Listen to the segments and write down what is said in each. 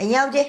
અહીંયા આવજે.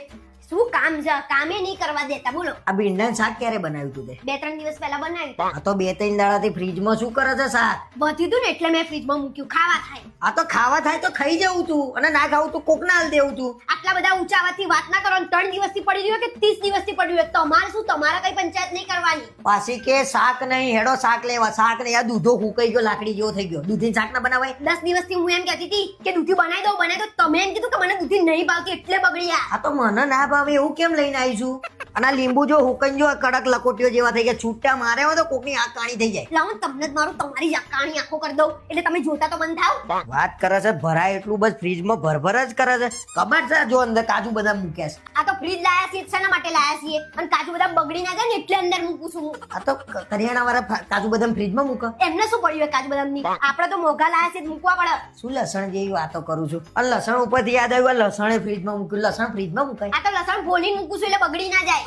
શું કામ છે? કામે નહીં કરવા દેતા બોલો. આ ભીંડાનું શાક ક્યારે બનાવ્યું તું તે? બે ત્રણ દિવસ પહેલા બનાવ્યું. આ તો બે ત્રણ દાડાથી ફ્રીજમાં શું કરે છે શાક? વધી હતું ને એટલે મેં ફ્રીજમાં મૂક્યું. ખાવા થાય. આ તો ખાવા થાય તો ખાઈ જવું તું અને ના ખાવું તો કોક ના હાલ દેવું તું. આટલા બધા ઊંચા અવાજથી વાત ના કરો ત્રણ દિવસથી પડી રહ્યું કે ત્રીસ દિવસથી પડ્યું હોય? તમારે શું? તમારે કઈ પંચાયત નહીં કરવાની. પાછી કે શાક નહીં હેડો શાક લેવા. શાક નહીં આ દૂધો ફૂકાઈ ગયો લાકડી જેવો થઈ ગયો. દૂધી શાક ના બનાવાય? દસ દિવસથી હું એમ કહેતી હતી કે દૂધી બનાવી દો બનાવી દો તમે એમ કીધું કે મને દૂધી નહીં ભાવતી એટલે બગડી આ આ તો મને ના ભાવે એવું કેમ લઈને આવીશું? અને લીંબુ જો હુકન જો કડક લકોટીઓ જેવા થઈ ગયા છૂટા મારે હોય તો કોકની આંખ કાણી થઈ જાય. લાવો તમને જ મારું તમારી જ કાણી આંખો કરી દઉં. એટલે તમે જોતા તો બંધ થાવ વાત કરે છે ભરાય એટલું બસ ફ્રીજમાં ભરભર જ કરે છે. કબાટ છે જો અંદર કાજુ બદામ મૂક્યા છે. આ તો ફ્રીજ લાયા છીએ શેના માટે લાયા છીએ? અને કાજુ બધા બગડી ના જાય ને એટલે અંદર મૂકું છું આ તો કરિયાણા વાળા કાજુ બદામ ફ્રીજમાં મૂકે. એમને શું પડ્યું કાજુ બદામની આપણે તો મોઘા લાયા છે મૂકવા પડે. શું લસણ જેવી વાતો કરું છું? અને લસણ ઉપરથી યાદ આવ્યું લસણ લસણે ફ્રીજમાં મૂક્યું લસણ ફ્રીજમાં મૂકાય. આ તો લસણ ભોલી મૂકું છું એટલે બગડી ના જાય.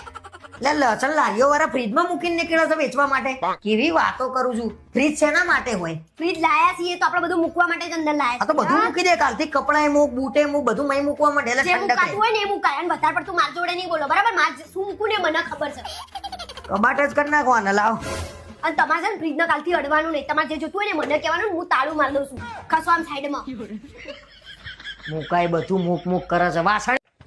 એટલે લસણ લારીઓ વાળા ફ્રીજમાં મૂકીને નીકળ્યો છે વેચવા માટે? કેવી વાતો કરું છું? ફ્રીજ શેના માટે હોય? ફ્રીજ લાયા છીએ તો આપણે બધું મૂકવા માટે જ અંદર લાયા આ તો બધું મૂકી દે કાલથી કપડાએ મૂક બૂટે મૂક બધું મય મૂકવા માટે. એટલે જે ઠંડક મુકાતું રહે. હોય ને એ મુકાય. અને વધારે પડતું માર જોડે નહીં બોલો. બરાબર? માર શું મૂકું ને મને ખબર છે. કબાટ જ કરી નાખવાના લાવ. અને તમારે છે ને ફ્રીજના કાલથી અડવાનું નહીં. તમારે જે જોતું હોય ને મને કહેવાનું હું તાળું મારી દઉં છું. ખસો આમ સાઈડમાં મુકાય બધું મૂક મૂક કરે છે. વાસણ